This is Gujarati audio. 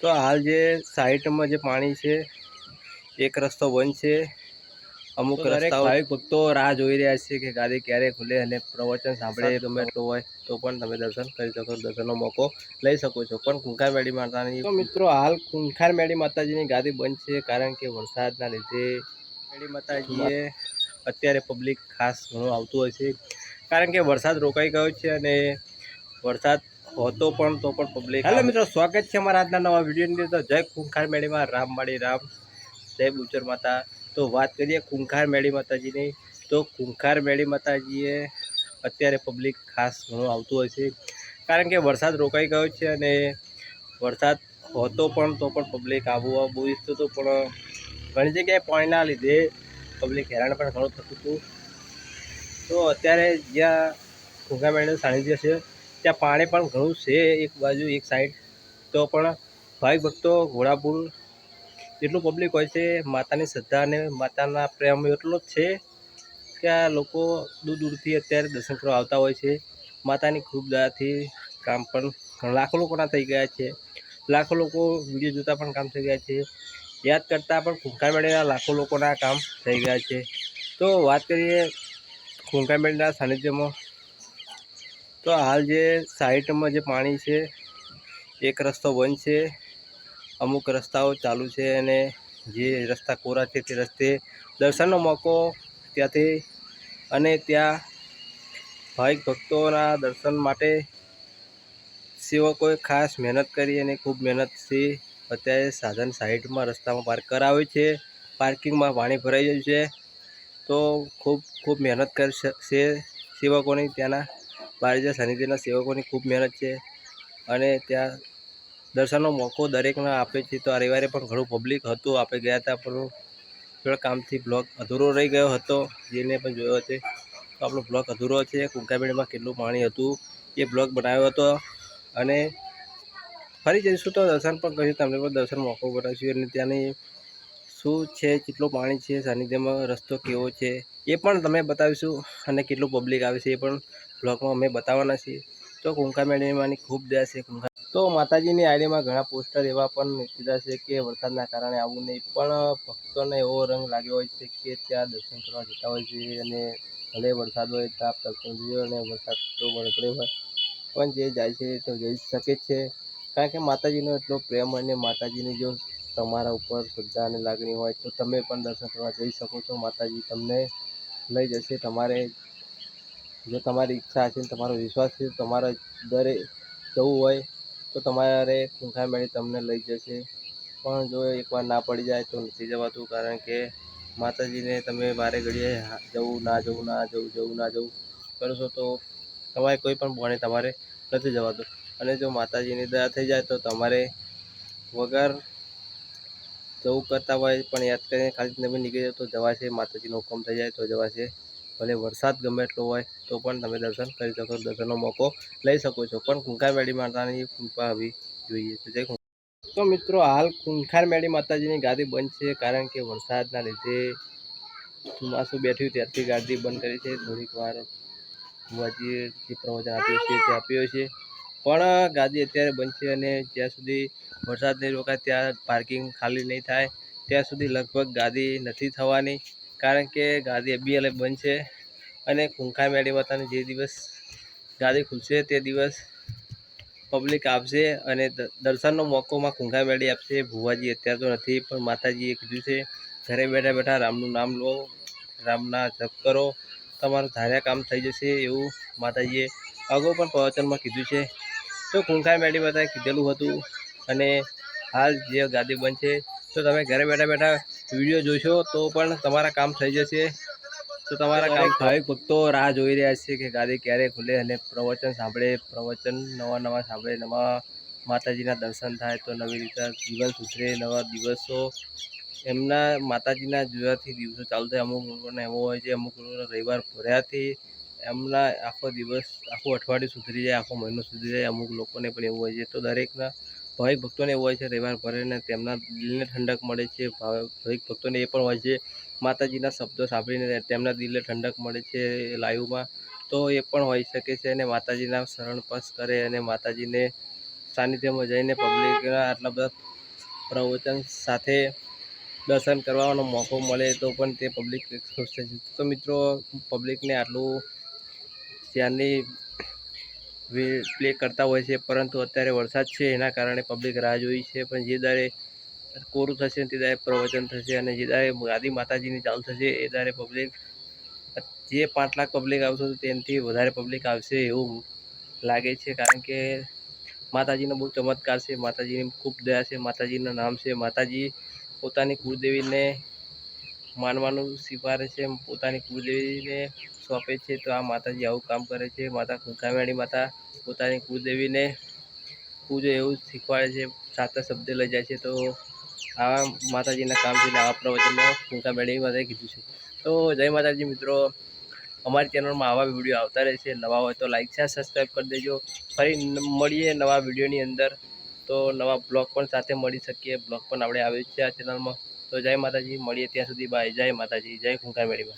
તો હાલ જે સાઈટમાં જે પાણી છે એક રસ્તો બંધ છે. અમુક રસ્તા ભાવિક ભક્તો રાહ જોઈ રહ્યા છે કે ગાદી ક્યારે ખુલે અને પ્રવચન સાંભળે તમે એટલું હોય તો પણ તમે દર્શન કરી શકો દર્શનનો મોકો લઈ શકો છો. પણ કુંખાર મેળી માતાની તો મિત્રો હાલ કુંખાર મેળી માતાજીની ગાદી બંધ છે કારણ કે વરસાદના લીધે મેળી માતાજીએ અત્યારે પબ્લિક ખાસ ઘણું આવતું હોય છે. કારણ કે વરસાદ રોકાઈ ગયો છે અને વરસાદ હોતો પણ તો પણ પબ્લિક હેલો મિત્રો સ્વાગત છે અમારા આજના નવા વિડીયોની અંદર. જય કુંખાર મેળીમાં રામ માળી રામ. જય બુચર માતા. તો વાત કરીએ કુંખાર મેળી માતાજીની. તો કુંખાર મેળી માતાજીએ અત્યારે પબ્લિક ખાસ ઘણું આવતું હોય છે. કારણ કે વરસાદ રોકાઈ ગયો છે અને વરસાદ હોતો પણ તો પણ પબ્લિક આવવું બહુ ઈચ્છતું હતું. પણ ઘણી જગ્યાએ પાણીના લીધે પબ્લિક હેરાન પણ ઘણું થતું હતું. તો અત્યારે જ્યાં કુંખાર મેળીનું સાનિધ્ય છે ત્યાં પાણી પણ ઘણું છે એક બાજુ, એક સાઈડ તો પણ ભાઈ ભક્તો, ઘોડાપુર એટલું પબ્લિક હોય છે, માતાની શ્રદ્ધા અને માતાના પ્રેમ એટલો જ છે કે આ લોકો દૂર દૂરથી અત્યારે દર્શન કરવા આવતા હોય છે. માતાની ખૂબ દયાથી કામ પણ લાખો લોકોના થઈ ગયા છે. લાખો લોકો વીડિયો જોતા પણ કામ થઈ ગયા છે. યાદ કરતાં પણ કુંકાર મેળીના લાખો લોકોના કામ થઈ ગયા છે. તો વાત કરીએ કુંકાર મેળીના સાનિધ્યમાં. તો હાલ જે સાઈટમાં જે પાણી છે, એક રસ્તો બંધ છે. અમુક રસ્તાઓ ચાલુ છે અને જે રસ્તા કોરા છે તે રસ્તે દર્શનનો મોકો ત્યાંથી અને ત્યાં ભાવિક ભક્તોના દર્શન માટે સેવકોએ ખાસ મહેનત કરી અને ખૂબ મહેનતથી અત્યારે સાધન સાઈડમાં રસ્તામાં પાર્ક કરાવે છે. પાર્કિંગમાં પાણી ભરાઈ ગયું છે. તો ખૂબ ખૂબ મહેનત કરશે, સેવકોની ત્યાંના બારીજા સાનિધ્યના સેવકોની ખૂબ મહેનત છે. અને ત્યાં દર્શનનો મોકો દરેકને આપે છે. તો આ રવિવારે પણ ઘણું પબ્લિક હતું. આપણે ગયા હતા પણ થોડા કામથી બ્લોગ અધૂરો રહી ગયો હતો. જેને પણ જોયો હતો તો આપણો બ્લોગ અધૂરો છે. કુંકાબેડમાં કેટલું પાણી હતું, એ બ્લોગ બનાવ્યો હતો. અને ફરી જઈશું તો દર્શન પણ કરીશું. તમને પણ દર્શન મોકો બનાવીશું. અને ત્યાંની શું છે, કેટલું પાણી છે સાનિધ્યમાં રસ્તો કેવો છે, એ પણ તમે બતાવીશું. અને કેટલું પબ્લિક આવે છે, એ પણ બ્લોગમાં અમે બતાવવાના છીએ. તો કુંકા મેળવીમાંની ખૂબ દયા છે કુંકા તો માતાજીની આઈડીમાં ઘણા પોસ્ટર એવા પણ કીધા છે કે વરસાદના કારણે આવું નહીં, પણ ભક્તોને એવો રંગ લાગ્યો હોય છે કે ત્યાં દર્શન કરવા જતા હોય છે અને ભલે વરસાદ હોય તાપ તડકો અને વરસાદ તો વળતરે હોય, પણ જે જાય છે તો જઈ શકે છે. કારણ કે માતાજીનો એટલો પ્રેમ અને માતાજીની જો તમારા ઉપર શ્રદ્ધા અને લાગણી હોય તો તમે પણ દર્શન કરવા જઈ શકો છો. માતાજી તમને લઈ જશે તમારે જો તમારી ઈચ્છા ને તમારો વિશ્વાસ છે, તમારે દરે જવું હોય, તો તમારે કુંખાર મેળી તમને લઈ જશે. પણ જો એકવાર ના પડી જાય તો નથી જવાતું, કારણ કે માતાજીને તમે મારે ઘડીએ જવું, ના જવું ના જવું જવું, ના જવું કરશો તો તમારે કોઈ પણ બોને તમારે નથી જવાતું. અને જો માતાજીની દયા થઈ જાય તો તમારે વગર જવું કરતા હોય, પણ યાદ કરીને ખાલી તમે નીકળી જાવ તો જવાશે, માતાજીનો હુકમ થઈ જાય તો જવાશે. ભલે વરસાદ ગમે એટલો હોય તો પણ તમે દર્શન કરી શકો, દર્શનનો મોકો લઈ શકો છો. પણ કુંખાર મેળી માતાની કૃપા આવી જોઈએ તો જય તો મિત્રો, હાલ કુંખાર મેળી માતાજીની ગાદી બંધ છે કારણ કે વરસાદના લીધે ચોમાસું બેઠ્યું ત્યારથી ગાદી બંધ કરી છે. થોડીક વાર બુવાજીએ જે પ્રવચન આપ્યું છે તે આપ્યો છે. પણ ગાદી અત્યારે બંધ છે અને જ્યાં સુધી વરસાદ નહીં રોકાય ત્યાં પાર્કિંગ ખાલી નહીં થાય, ત્યાં સુધી લગભગ ગાદી નથી થવાની. કારણ કે ગાદી અબીએલ બંધ છે. અને ખૂંખાઈ મેળી માતાને જે દિવસ ગાદી ખુલશે તે દિવસ પબ્લિક આપશે અને દર્શનનો મોકોમાં ખૂંખાઈ મેળી આપશે. ભુવાજી અત્યારે તો નથી, પણ માતાજીએ કીધું છે, ઘરે બેઠા બેઠા રામનું નામ લો, રામના જપ કરો, તમારું ધાર્યા કામ થઈ જશે. એવું માતાજીએ અગાઉ પણ પ્રવચનમાં કીધું છે. તો ખૂંખાઈ મેળી માતાએ કીધેલું હતું અને હાલ જે ગાદી બંધ તો તમે ઘરે બેઠા બેઠા વીડિયો જોશો તો પણ તમારા કામ થઈ જશે. તો તમારા કામ ભાઈ ભક્તો રાહ જોઈ રહ્યા છે કે ગાદી ક્યારે ખુલે અને પ્રવચન સાંભળે પ્રવચન નવા નવા સાંભળે નવા માતાજીના દર્શન થાય તો નવી રીતે જીવન સુધરે નવા દિવસો એમના માતાજીના જોયાથી દિવસો ચાલુ થાય અમુક લોકોને એવો હોય છે અમુક લોકોને રવિવાર ભર્યાથી એમના આખો દિવસ આખું અઠવાડિયું સુધરી જાય આખો મહિનો સુધરી જાય અમુક લોકોને પણ એવું હોય છે. તો દરેકના ભાવિક ભક્તોને એવું હોય છે રવિવાર ભરેને તેમના દિલને ઠંડક મળે છે. ભાવ- ભાવિક ભક્તોને એ પણ હોય છે. માતાજીના શબ્દો સાંભળીને તેમના દિલને ઠંડક મળે છે લાઈવમાં. તો એ પણ હોઈ શકે છે અને માતાજીના શરણ સ્પર્શ કરે અને માતાજીને સાનિધ્યમાં જઈને પબ્લિકના આટલા બધા પ્રવચન સાથે દર્શન કરવાનો મોકો મળે તો પણ તે પબ્લિક ખુશ થશે તો મિત્રો પબ્લિકને આટલું ત્યાંની પ્લે કરતા હોય છે, પરંતુ અત્યારે વરસાદ છે, એના કારણે પબ્લિક રાહ જોઈ છે, પણ જે દારે કોરું થશે તે દારે પ્રવચન થશે અને જે દારે ગાદી માતાજીની ચાલુ થશે, એ દારે પબ્લિક જે પાંચ લાખ પબ્લિક આવશે તેનાથી વધારે પબ્લિક આવશે એવું લાગે છે, કારણ કે માતાજીનો બહુ ચમત્કાર છે, માતાજીની ખૂબ દયા છે, માતાજીનું નામ છે, માતાજી પોતાની કુળદેવીને માનવાનું સ્વીકારે છે, પોતાની કુળદેવીને સોંપે છે, તો આ માતાજી આવું કામ કરે છે. માતા કુંકામેળી માતા પોતાની કુદેવીને પૂજો એવું શીખવાડે છે સાતા શબ્દ લઈ જાય છે. તો આવા માતાજીના કામથી આવા પ્રવચનમાં કુંકામેળી માતાએ કીધું છે. તો જય માતાજી મિત્રો, અમારી ચેનલમાં આવા વીડિયો આવતા રહેશે નવા હોય તો લાઈક છે સબસ્ક્રાઈબ કરી દેજો. ફરી મળીએ નવા વિડીયોની અંદર. તો નવા બ્લોગ પણ સાથે મળી શકીએ. બ્લોગ પણ આપણે આવે છે આ ચેનલમાં. તો જય માતાજી, મળીએ ત્યાં સુધી. બાય. જય માતાજી. જય કુંકામેળીમાં